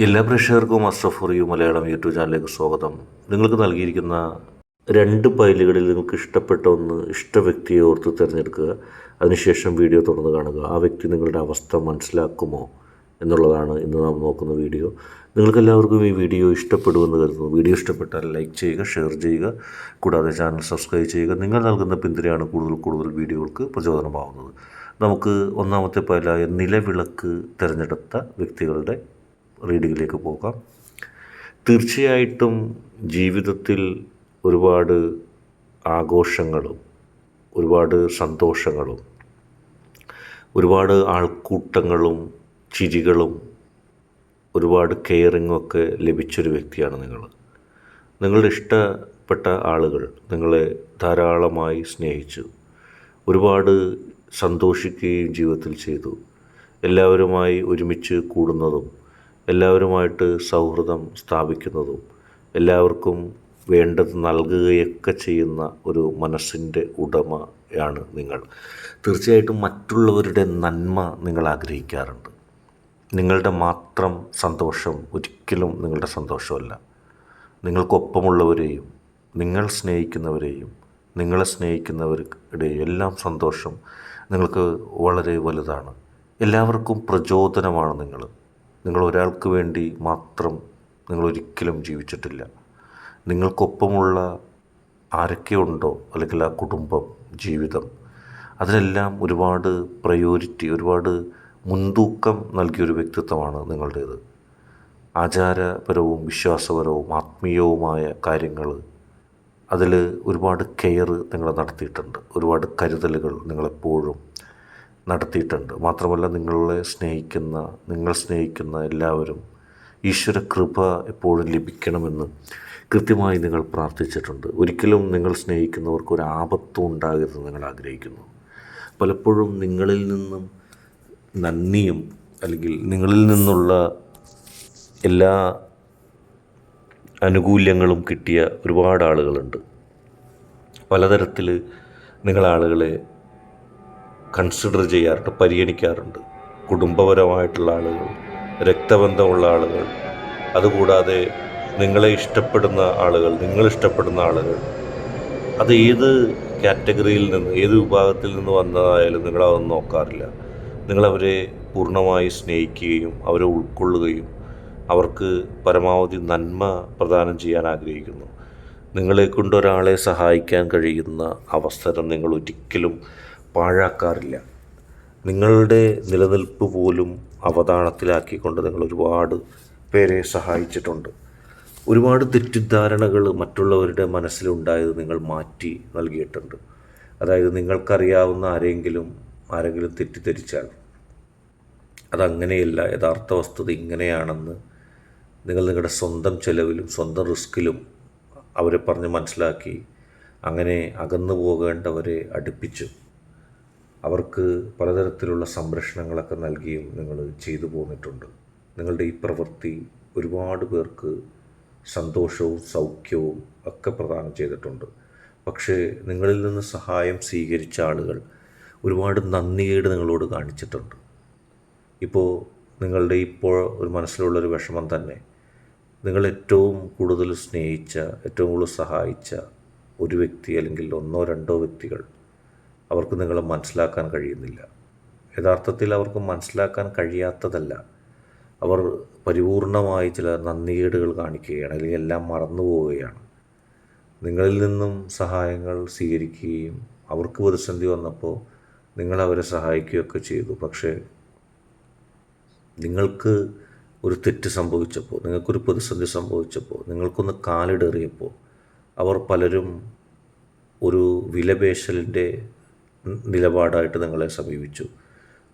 എല്ലാ പ്രേക്ഷകർക്കും master for you Malayalam YouTube ചാനലിലേക്ക് സ്വാഗതം. നിങ്ങൾക്ക് നൽകിയിരിക്കുന്ന രണ്ട് ഫയലുകളിൽ നിങ്ങൾക്ക് ഇഷ്ടപ്പെട്ട ഒന്ന് ഇഷ്ട വ്യക്തിയെ ഓർത്ത് തിരഞ്ഞെടുക്കുക. അതിനുശേഷം വീഡിയോ തുറന്ന് കാണുക. ആ വ്യക്തി നിങ്ങളുടെ അവസ്ഥ മനസ്സിലാക്കുമോ എന്നുള്ളതാണ് ഇന്ന് നാം നോക്കുന്ന വീഡിയോ. നിങ്ങൾക്കെല്ലാവർക്കും ഈ വീഡിയോ ഇഷ്ടപ്പെടുമെന്ന് കരുതുന്നു. വീഡിയോ ഇഷ്ടപ്പെട്ടാൽ ലൈക്ക് ചെയ്യുക ഷെയർ ചെയ്യുക. കൂടാതെ ചാനൽ സബ്സ്ക്രൈബ് ചെയ്യുക. നിങ്ങൾ നൽകുന്ന പിന്തുണയാണ് കൂടുതൽ കൂടുതൽ വീഡിയോകൾക്ക് പ്രചോദനമാകുന്നത് നമുക്ക് ഒന്നാമത്തെ പയലായ നിലവിളക്ക് തിരഞ്ഞെടുത്ത വ്യക്തികളുടെ റീഡിങ്ങിലേക്ക് പോകാം. തീർച്ചയായിട്ടും ജീവിതത്തിൽ ഒരുപാട് ആഘോഷങ്ങളും ഒരുപാട് സന്തോഷങ്ങളും ഒരുപാട് ആൾക്കൂട്ടങ്ങളും ചിരികളും ഒരുപാട് കെയറിങ്ങും ഒക്കെ ലഭിച്ചൊരു വ്യക്തിയാണ് നിങ്ങൾ. നിങ്ങളുടെ ഇഷ്ടപ്പെട്ട ആളുകൾ നിങ്ങളെ ധാരാളമായി സ്നേഹിച്ചു ഒരുപാട് സന്തോഷിക്കുകയും ജീവിതത്തിൽ ചെയ്തു. എല്ലാവരുമായി ഒരുമിച്ച് കൂടുന്നതും എല്ലാവരുമായിട്ട് സൗഹൃദം സ്ഥാപിക്കുന്നതും എല്ലാവർക്കും വേണ്ടത് നൽകുകയൊക്കെ ചെയ്യുന്ന ഒരു മനസ്സിന്റെ ഉടമയാണ് നിങ്ങൾ. തീർച്ചയായിട്ടും മറ്റുള്ളവരുടെ നന്മ നിങ്ങൾ ആഗ്രഹിക്കാറുണ്ട്. നിങ്ങളുടെ മാത്രം സന്തോഷം ഒരിക്കലും നിങ്ങളുടെ സന്തോഷമല്ല. നിങ്ങൾക്കൊപ്പമുള്ളവരെയും നിങ്ങൾ സ്നേഹിക്കുന്നവരെയും നിങ്ങളെ സ്നേഹിക്കുന്നവരുടെ എല്ലാം സന്തോഷം നിങ്ങൾക്ക് വളരെ വലുതാണ്. എല്ലാവർക്കും പ്രചോദനമാണ് നിങ്ങൾ. നിങ്ങൾ ഒരാൾക്ക് വേണ്ടി മാത്രം നിങ്ങൾ ഒരിക്കലും ജീവിച്ചിട്ടില്ല. നിങ്ങൾക്കൊപ്പമുള്ള ആരൊക്കെ ഉണ്ടോ അല്ലെങ്കിൽ ആ കുടുംബം ജീവിതം അതിനെല്ലാം ഒരുപാട് പ്രയോരിറ്റി ഒരുപാട് മുൻതൂക്കം നൽകിയൊരു വ്യക്തിത്വമാണ് നിങ്ങളുടേത്. ആചാരപരവും വിശ്വാസപരവും ആത്മീയവുമായ കാര്യങ്ങൾ അതിൽ ഒരുപാട് കെയർ നിങ്ങൾ നടത്തിയിട്ടുണ്ട്. ഒരുപാട് കരുതലുകൾ നിങ്ങളെപ്പോഴും നടത്തിയിട്ടുണ്ട്. മാത്രമല്ല നിങ്ങളെ സ്നേഹിക്കുന്ന നിങ്ങൾ സ്നേഹിക്കുന്ന എല്ലാവരും ഈശ്വര കൃപ എപ്പോഴും ലഭിക്കണമെന്ന് കൃത്യമായി നിങ്ങൾ പ്രാർത്ഥിച്ചിട്ടുണ്ട്. ഒരിക്കലും നിങ്ങൾ സ്നേഹിക്കുന്നവർക്ക് ഒരു ആപത്തും ഉണ്ടാകരുത് നിങ്ങൾ ആഗ്രഹിക്കുന്നു. പലപ്പോഴും നിങ്ങളിൽ നിന്നും നന്ദിയും അല്ലെങ്കിൽ നിങ്ങളിൽ നിന്നുള്ള എല്ലാ അനുകൂല്യങ്ങളും കിട്ടിയ ഒരുപാട് ആളുകളുണ്ട്. പലതരത്തിൽ നിങ്ങൾ ആളുകളെ കൺസിഡർ ചെയ്യാറുണ്ട് പരിഗണിക്കാറുണ്ട്. കുടുംബപരമായിട്ടുള്ള ആളുകൾ രക്തബന്ധമുള്ള ആളുകൾ അതുകൂടാതെ നിങ്ങളെ ഇഷ്ടപ്പെടുന്ന ആളുകൾ നിങ്ങൾ ഇഷ്ടപ്പെടുന്ന ആളുകൾ. അത് ഏത് കാറ്റഗറിയിൽ നിന്ന് ഏത് വിഭാഗത്തിൽ നിന്ന് വന്നതായാലും നിങ്ങളതൊന്നും നോക്കാറില്ല. നിങ്ങളവരെ പൂർണമായി സ്നേഹിക്കുകയും അവരെ ഉൾക്കൊള്ളുകയും അവർക്ക് പരമാവധി നന്മ പ്രദാനം ചെയ്യാൻ ആഗ്രഹിക്കുന്നു. നിങ്ങളെ കൊണ്ട് ഒരാളെ സഹായിക്കാൻ കഴിയുന്ന അവസരം നിങ്ങൾ ഒരിക്കലും പാഴാക്കാറില്ല. നിങ്ങളുടെ നിലനിൽപ്പ് പോലും അവതാളത്തിലാക്കിക്കൊണ്ട് നിങ്ങൾ ഒരുപാട് പേരെ സഹായിച്ചിട്ടുണ്ട്. ഒരുപാട് തെറ്റിദ്ധാരണകൾ മറ്റുള്ളവരുടെ മനസ്സിലുണ്ടായത് നിങ്ങൾ മാറ്റി നൽകിയിട്ടുണ്ട്. അതായത് നിങ്ങൾക്കറിയാവുന്ന ആരെങ്കിലും ആരെങ്കിലും തെറ്റിദ്ധരിച്ചാൽ അതങ്ങനെയല്ല യഥാർത്ഥ വസ്തുത ഇങ്ങനെയാണെന്ന് നിങ്ങൾ നിങ്ങളുടെ സ്വന്തം ചെലവിലും സ്വന്തം റിസ്കിലും അവരെ പറഞ്ഞ് മനസ്സിലാക്കി അങ്ങനെ അകന്നു പോകേണ്ടവരെ അടുപ്പിച്ചു അവർക്ക് പലതരത്തിലുള്ള സംരക്ഷണങ്ങളൊക്കെ നൽകിയും നിങ്ങൾ ചെയ്തു പോന്നിട്ടുണ്ട്. നിങ്ങളുടെ ഈ പ്രവൃത്തി ഒരുപാട് പേർക്ക് സന്തോഷവും സൗഖ്യവും ഒക്കെ പ്രദാനം ചെയ്തിട്ടുണ്ട്. പക്ഷേ നിങ്ങളിൽ നിന്ന് സഹായം സ്വീകരിച്ച ആളുകൾ ഒരുപാട് നന്ദികേട് നിങ്ങളോട് കാണിച്ചിട്ടുണ്ട്. ഇപ്പോൾ നിങ്ങളുടെ ഇപ്പോൾ ഒരു മനസ്സിലുള്ളൊരു വിഷമം തന്നെ നിങ്ങൾ ഏറ്റവും കൂടുതൽ സ്നേഹിച്ച ഏറ്റവും കൂടുതൽ സഹായിച്ച ഒരു വ്യക്തി അല്ലെങ്കിൽ ഒന്നോ രണ്ടോ വ്യക്തികൾ അവർക്ക് നിങ്ങളെ മനസ്സിലാക്കാൻ കഴിയുന്നില്ല. യഥാർത്ഥത്തിൽ അവർക്ക് മനസ്സിലാക്കാൻ കഴിയാത്തതല്ല. അവർ പരിപൂർണമായി ചില നന്ദികേടുകൾ കാണിക്കുകയാണ് അല്ലെങ്കിൽ എല്ലാം മറന്നു പോവുകയാണ്. നിങ്ങളിൽ നിന്നും സഹായങ്ങൾ സ്വീകരിക്കുകയും അവർക്ക് പ്രതിസന്ധി വന്നപ്പോൾ നിങ്ങൾ അവരെ സഹായിക്കുകയൊക്കെ ചെയ്തു. പക്ഷേ നിങ്ങൾക്ക് ഒരു തെറ്റ് സംഭവിച്ചപ്പോൾ നിങ്ങൾക്കൊരു പ്രതിസന്ധി സംഭവിച്ചപ്പോൾ നിങ്ങൾക്കൊന്ന് കാലിടറിയപ്പോൾ അവർ പലരും ഒരു വിലപേശലിന്റെ നിലപാടായിട്ട് നിങ്ങളെ സമീപിച്ചു.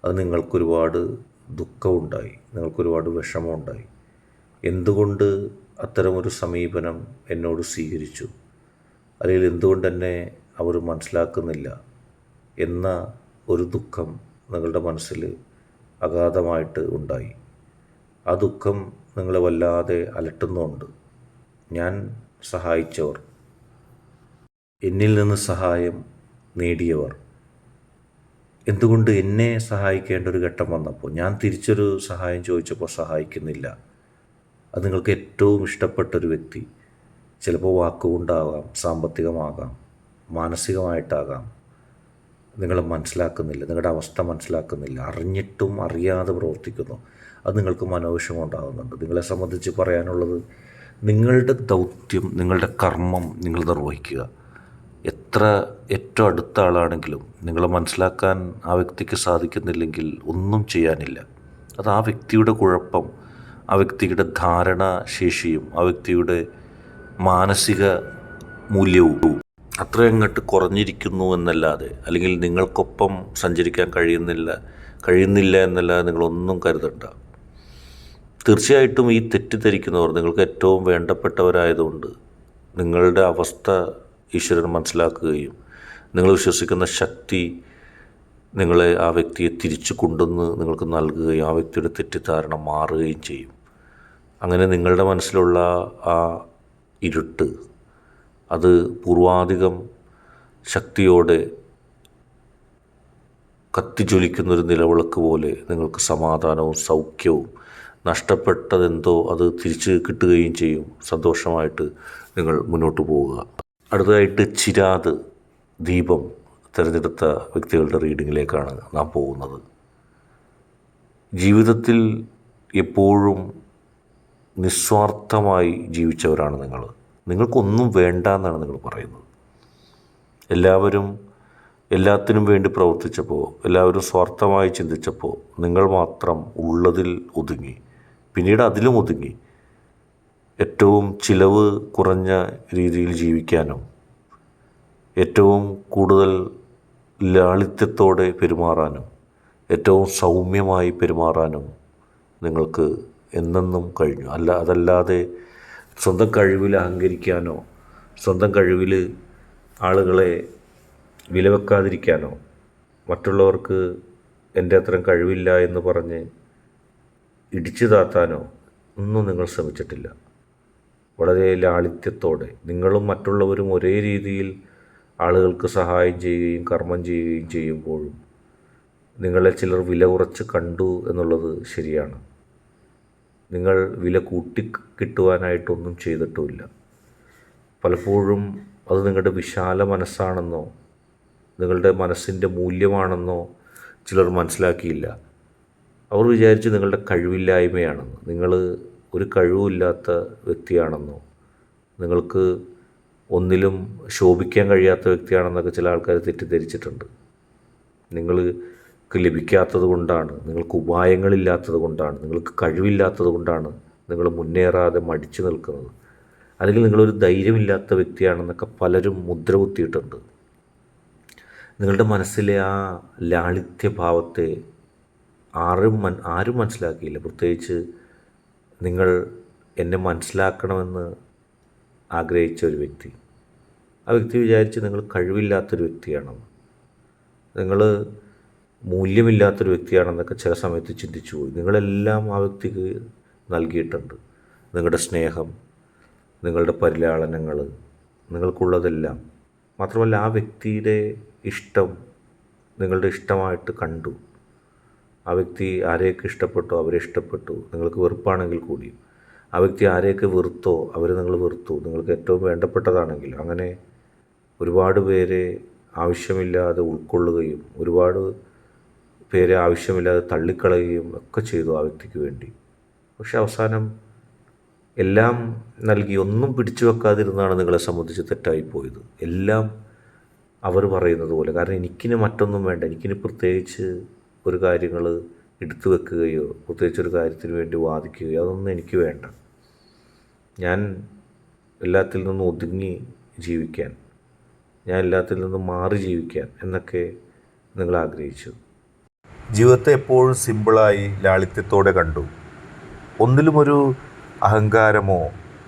അത് നിങ്ങൾക്കൊരുപാട് ദുഃഖമുണ്ടായി നിങ്ങൾക്കൊരുപാട് വിഷമമുണ്ടായി എന്തുകൊണ്ട് അത്തരമൊരു സമീപനം എന്നോട് സ്വീകരിച്ചു? അല്ലെങ്കിൽ എന്തുകൊണ്ട് തന്നെ അവർ മനസ്സിലാക്കുന്നില്ല എന്ന ഒരു ദുഃഖം നിങ്ങളുടെ മനസ്സിൽ അഗാധമായിട്ട് ഉണ്ടായി. ആ ദുഃഖം നിങ്ങളെ വല്ലാതെ അലട്ടുന്നുണ്ട്. ഞാൻ സഹായിച്ചവർ. എന്നിൽ നിന്ന് സഹായം നേടിയവർ. എന്തുകൊണ്ട് എന്നെ സഹായിക്കേണ്ട ഒരു ഘട്ടം വന്നപ്പോൾ ഞാൻ തിരിച്ചൊരു സഹായം ചോദിച്ചപ്പോൾ സഹായിക്കുന്നില്ല. അത് നിങ്ങൾക്ക് ഏറ്റവും ഇഷ്ടപ്പെട്ട ഒരു വ്യക്തി ചിലപ്പോൾ വാക്കുകൊണ്ടാകാം സാമ്പത്തികമാകാം മാനസികമായിട്ടാകാം. നിങ്ങൾ മനസ്സിലാക്കുന്നില്ല നിങ്ങളുടെ അവസ്ഥ മനസ്സിലാക്കുന്നില്ല. അറിഞ്ഞിട്ടും അറിയാതെ പ്രവർത്തിക്കുന്നു. അത് നിങ്ങൾക്ക് മനോവിഷമം ഉണ്ടാകുന്നുണ്ട്. നിങ്ങളെ സംബന്ധിച്ച് പറയാനുള്ളത് നിങ്ങളുടെ ദൗത്യം നിങ്ങളുടെ കർമ്മം നിങ്ങൾ നിർവഹിക്കുക. എത്ര ഏറ്റവും അടുത്ത ആളാണെങ്കിലും നിങ്ങളെ മനസ്സിലാക്കാൻ ആ വ്യക്തിക്ക് സാധിക്കുന്നില്ലെങ്കിൽ ഒന്നും ചെയ്യാനില്ല. അത് ആ വ്യക്തിയുടെ കുഴപ്പം ആ വ്യക്തിയുടെ ധാരണാശേഷിയും ആ വ്യക്തിയുടെ മാനസിക മൂല്യവും അത്ര അങ്ങോട്ട് കുറഞ്ഞിരിക്കുന്നു എന്നല്ലാതെ അല്ലെങ്കിൽ നിങ്ങൾക്കൊപ്പം സഞ്ചരിക്കാൻ കഴിയുന്നില്ല കഴിയുന്നില്ല എന്നല്ലാതെ നിങ്ങളൊന്നും കരുതണ്ട. തീർച്ചയായിട്ടും ഈ തെറ്റിദ്ധരിക്കുന്നവർ നിങ്ങൾക്ക് ഏറ്റവും വേണ്ടപ്പെട്ടവരായതുകൊണ്ട് നിങ്ങളുടെ അവസ്ഥ ഈശ്വരൻ മനസ്സിലാക്കുകയും നിങ്ങൾ വിശ്വസിക്കുന്ന ശക്തി നിങ്ങളെ ആ വ്യക്തിയെ തിരിച്ചു കൊണ്ടുവന്ന് നിങ്ങൾക്ക് നൽകുകയും ആ വ്യക്തിയുടെ തെറ്റിദ്ധാരണ മാറുകയും ചെയ്യും. അങ്ങനെ നിങ്ങളുടെ മനസ്സിലുള്ള ആ ഇരുട്ട് അത് പൂർവാധികം ശക്തിയോടെ കത്തിജ്വലിക്കുന്നൊരു നിലവിളക്ക് പോലെ നിങ്ങൾക്ക് സമാധാനവും സൗഖ്യവും നഷ്ടപ്പെട്ടതെന്തോ അത് തിരിച്ച് കിട്ടുകയും ചെയ്യും. സന്തോഷമായിട്ട് നിങ്ങൾ മുന്നോട്ട് പോവുക. അടുത്തതായിട്ട് ചിരാത് ദീപം തിരഞ്ഞെടുത്ത വ്യക്തികളുടെ റീഡിങ്ങിലേക്കാണ് നാം പോകുന്നത്. ജീവിതത്തിൽ എപ്പോഴും നിസ്വാർത്ഥമായി ജീവിച്ചവരാണ് നിങ്ങൾ. നിങ്ങൾക്കൊന്നും വേണ്ട എന്നാണ് നിങ്ങൾ പറയുന്നത്. എല്ലാവരും എല്ലാത്തിനും വേണ്ടി പ്രവർത്തിച്ചപ്പോൾ എല്ലാവരും സ്വാർത്ഥമായി ചിന്തിച്ചപ്പോൾ നിങ്ങൾ മാത്രം ഉള്ളതിൽ ഒതുങ്ങി. പിന്നീട് അതിലും ഒതുങ്ങി. ഏറ്റവും ചിലവ് കുറഞ്ഞ രീതിയിൽ ജീവിക്കാനും ഏറ്റവും കൂടുതൽ ലാളിത്യത്തോടെ പെരുമാറാനും ഏറ്റവും സൗമ്യമായി പെരുമാറാനും നിങ്ങൾക്ക് എന്നെന്നും കഴിഞ്ഞു. അല്ല അതല്ലാതെ സ്വന്തം കഴിവിൽ അഹങ്കരിക്കാനോ സ്വന്തം കഴിവിൽ ആളുകളെ വിലവെക്കാതിരിക്കാനോ മറ്റുള്ളവർക്ക് എന്റെ അത്രയും കഴിവില്ല എന്ന് പറഞ്ഞ് ഇടിച്ചു താത്താനോ ഒന്നും നിങ്ങൾ ശ്രമിച്ചിട്ടില്ല. വളരെ ലാളിത്യത്തോടെ നിങ്ങളും മറ്റുള്ളവരും ഒരേ രീതിയിൽ ആളുകൾക്ക് സഹായം ചെയ്യുകയും കർമ്മം ചെയ്യുകയും ചെയ്യുമ്പോഴും നിങ്ങളെ ചിലർ വില കുറച്ച് കണ്ടു എന്നുള്ളത് ശരിയാണ്. നിങ്ങൾ വില കൂട്ടി കിട്ടുവാനായിട്ടൊന്നും ചെയ്തിട്ടുമില്ല. പലപ്പോഴും അത് നിങ്ങളുടെ വിശാല മനസ്സാണെന്നോ നിങ്ങളുടെ മനസ്സിന്റെ മൂല്യമാണെന്നോ ചിലർ മനസ്സിലാക്കിയില്ല. അവർ വിചാരിച്ച് നിങ്ങളുടെ കഴിവില്ലായ്മയാണെന്ന്. നിങ്ങൾ ഒരു കഴിവുമില്ലാത്ത വ്യക്തിയാണെന്നോ നിങ്ങൾക്ക് ഒന്നിലും ശോഭിക്കാൻ കഴിയാത്ത വ്യക്തിയാണെന്നൊക്കെ ചില ആൾക്കാർ തെറ്റിദ്ധരിച്ചിട്ടുണ്ട്. നിങ്ങൾക്ക് ലഭിക്കാത്തത് കൊണ്ടാണ് നിങ്ങൾക്ക് ഉപായങ്ങളില്ലാത്തത് കൊണ്ടാണ് നിങ്ങൾക്ക് കഴിവില്ലാത്തത് കൊണ്ടാണ് നിങ്ങൾ മുന്നേറാതെ മടിച്ചു നിൽക്കുന്നത്. അല്ലെങ്കിൽ നിങ്ങളൊരു ധൈര്യമില്ലാത്ത വ്യക്തിയാണെന്നൊക്കെ പലരും മുദ്ര കുത്തിയിട്ടുണ്ട് നിങ്ങളുടെ മനസ്സിലെ ആ ലാളിത്യഭാവത്തെ ആരും മൻ ആരും മനസ്സിലാക്കിയില്ല. പ്രത്യേകിച്ച് നിങ്ങൾ എന്നെ മനസ്സിലാക്കണമെന്ന് ആഗ്രഹിച്ച ഒരു വ്യക്തി. ആ വ്യക്തി വിചാരിച്ച് നിങ്ങൾ കഴിവില്ലാത്തൊരു വ്യക്തിയാണെന്ന്. നിങ്ങൾ മൂല്യമില്ലാത്തൊരു വ്യക്തിയാണെന്നൊക്കെ ചില സമയത്ത് ചിന്തിച്ചു പോയി. നിങ്ങളെല്ലാം ആ വ്യക്തിക്ക് നൽകിയിട്ടുണ്ട്. നിങ്ങളുടെ സ്നേഹം നിങ്ങളുടെ പരിലാളനങ്ങൾ നിങ്ങൾക്കുള്ളതെല്ലാം. മാത്രമല്ല ആ വ്യക്തിയുടെ ഇഷ്ടം നിങ്ങളുടെ ഇഷ്ടമായിട്ട് കണ്ടു. ആ വ്യക്തി ആരെയൊക്കെ ഇഷ്ടപ്പെട്ടോ അവരെ ഇഷ്ടപ്പെട്ടു. നിങ്ങൾക്ക് വെറുപ്പാണെങ്കിൽ കൂടിയും. ആ വ്യക്തി ആരെയൊക്കെ വെറുത്തോ അവരെ നിങ്ങൾ വെറുത്തു. നിങ്ങൾക്ക് ഏറ്റവും വേണ്ടപ്പെട്ടതാണെങ്കിൽ അങ്ങനെ ഒരുപാട് പേരെ ആവശ്യമില്ലാതെ ഉൾക്കൊള്ളുകയും ഒരുപാട് പേരെ ആവശ്യമില്ലാതെ തള്ളിക്കളയുകയും ഒക്കെ ചെയ്തു ആ വ്യക്തിക്ക് വേണ്ടി. പക്ഷെ അവസാനം എല്ലാം നൽകി ഒന്നും പിടിച്ചു വെക്കാതിരുന്നാണ് നിങ്ങളെ സംബന്ധിച്ച് തെറ്റായിപ്പോയത് എല്ലാം അവർ പറയുന്നത് പോലെ. കാരണം എനിക്കിനി മറ്റൊന്നും വേണ്ട. എനിക്കിനി പ്രത്യേകിച്ച് ഒരു കാര്യങ്ങൾ എടുത്തു വെക്കുകയോ പ്രത്യേകിച്ച് ഒരു കാര്യത്തിന് വേണ്ടി വാദിക്കുകയോ അതൊന്നും എനിക്ക് വേണ്ട. ഞാൻ എല്ലാത്തിൽ നിന്നും ഒതുങ്ങി ജീവിക്കാൻ ഞാൻ എല്ലാത്തിൽ നിന്നും മാറി ജീവിക്കാൻ എന്നൊക്കെ നിങ്ങൾ ആഗ്രഹിച്ചു. ജീവിതത്തെ എപ്പോഴും സിമ്പിളായി ലാളിത്യത്തോടെ കണ്ടു. ഒന്നിലും ഒരു അഹങ്കാരമോ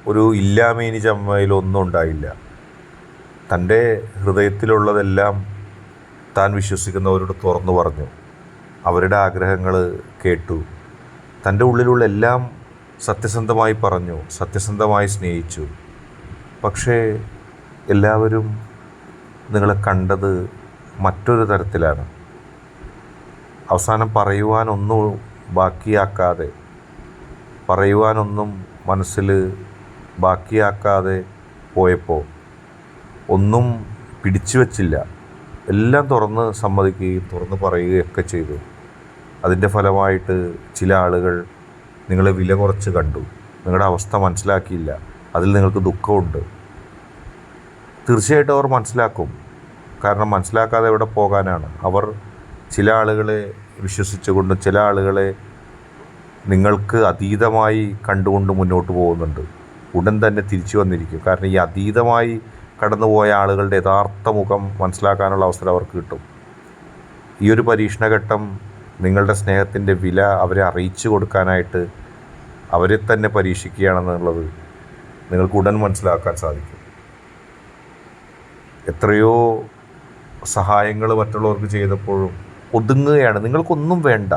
ഒരു ഇല്ലാമേനി ചമ്മയിലോ ഒന്നും ഉണ്ടായില്ല. തന്റെ ഹൃദയത്തിലുള്ളതെല്ലാം താൻ വിശ്വസിക്കുന്നവരോട് തുറന്നു പറഞ്ഞു. അവരുടെ ആഗ്രഹങ്ങൾ കേട്ടു. തന്റെ ഉള്ളിലുള്ള എല്ലാം സത്യസന്ധമായി പറഞ്ഞു സത്യസന്ധമായി സ്നേഹിച്ചു. പക്ഷേ എല്ലാവരും നിങ്ങളെ കണ്ടത് മറ്റൊരു തരത്തിലാണ്. അവസാനം പറയുവാനൊന്നും ബാക്കിയാക്കാതെ പറയുവാനൊന്നും മനസ്സിൽ ബാക്കിയാക്കാതെ പോയപ്പോൾ ഒന്നും പിടിച്ചു വച്ചില്ല എല്ലാം തുറന്ന് സമ്മതിക്കുകയും തുറന്ന് പറയുകയൊക്കെ ചെയ്തു. അതിന്റെ ഫലമായിട്ട് ചില ആളുകൾ നിങ്ങളെ വില കുറച്ച് കണ്ടു. നിങ്ങളുടെ അവസ്ഥ മനസ്സിലാക്കിയില്ല. അതിൽ നിങ്ങൾക്ക് ദുഃഖമുണ്ട്. തീർച്ചയായിട്ടും അവർ മനസ്സിലാക്കും. കാരണം മനസ്സിലാക്കാതെ എവിടെ പോകാനാണ്. അവർ ചില ആളുകളെ വിശ്വസിച്ചുകൊണ്ട് ചില ആളുകളെ നിങ്ങൾക്ക് അതീതമായി കണ്ടുകൊണ്ട് മുന്നോട്ട് പോകുന്നുണ്ട്. ഉടൻ തന്നെ തിരിച്ചു വന്നിരിക്കും. കാരണം ഈ അതീതമായി കടന്നുപോയ ആളുകളുടെ യഥാർത്ഥ മുഖം മനസ്സിലാക്കാനുള്ള അവസരം അവർക്ക് കിട്ടും. ഈ ഒരു പരീക്ഷണഘട്ടം നിങ്ങളുടെ സ്നേഹത്തിന്റെ വില അവരെ അറിയിച്ചു കൊടുക്കാനായിട്ട് അവരെ തന്നെ പരീക്ഷിക്കുകയാണെന്നുള്ളത് നിങ്ങൾക്ക് ഉടൻ മനസ്സിലാക്കാൻ സാധിക്കും. എത്രയോ സഹായങ്ങൾ മറ്റുള്ളവർക്ക് ചെയ്തപ്പോഴും ഒതുങ്ങുകയാണ്. നിങ്ങൾക്കൊന്നും വേണ്ട.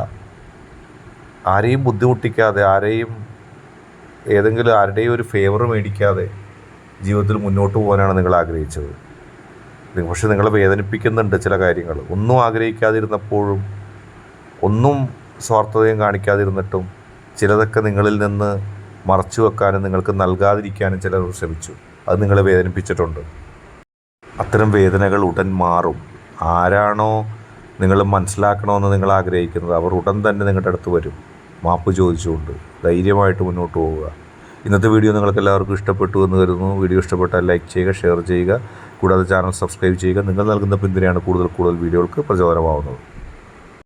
ആരെയും ബുദ്ധിമുട്ടിക്കാതെ ആരെയും ഏതെങ്കിലും ആരുടെയും ഒരു ഫേവർ മേടിക്കാതെ ജീവിതത്തിൽ മുന്നോട്ട് പോകാനാണ് നിങ്ങൾ ആഗ്രഹിച്ചത്. പക്ഷെ നിങ്ങളെ വേദനിപ്പിക്കുന്നുണ്ട് ചില കാര്യങ്ങൾ. ഒന്നും ആഗ്രഹിക്കാതിരുന്നപ്പോഴും ഒന്നും സ്വാർത്ഥതയും കാണിക്കാതിരുന്നിട്ടും ചിലതൊക്കെ നിങ്ങളിൽ നിന്ന് മറച്ചു വെക്കാനും നിങ്ങൾക്ക് നൽകാതിരിക്കാനും ചിലർ ശ്രമിച്ചു. അത് നിങ്ങളെ വേദനിപ്പിച്ചിട്ടുണ്ട്. അത്തരം വേദനകൾ ഉടൻ മാറും. ആരാണോ നിങ്ങൾ മനസ്സിലാക്കണമെന്ന് നിങ്ങൾ ആഗ്രഹിക്കുന്നത് അവർ ഉടൻ തന്നെ നിങ്ങളുടെ അടുത്ത് വരും. മാപ്പ് ചോദിച്ചുകൊണ്ട് ധൈര്യമായിട്ട് മുന്നോട്ട് പോവുക. ഇന്നത്തെ വീഡിയോ നിങ്ങൾക്ക് എല്ലാവർക്കും ഇഷ്ടപ്പെട്ടു എന്ന് കരുതുന്നു. വീഡിയോ ഇഷ്ടപ്പെട്ടാൽ ലൈക്ക് ചെയ്യുക ഷെയർ ചെയ്യുക. കൂടാതെ ചാനൽ സബ്സ്ക്രൈബ് ചെയ്യുക. നിങ്ങൾ നൽകുന്ന പിന്തുണയാണ് കൂടുതൽ കൂടുതൽ വീഡിയോകൾക്ക് പ്രചോദനമാവുന്നത്.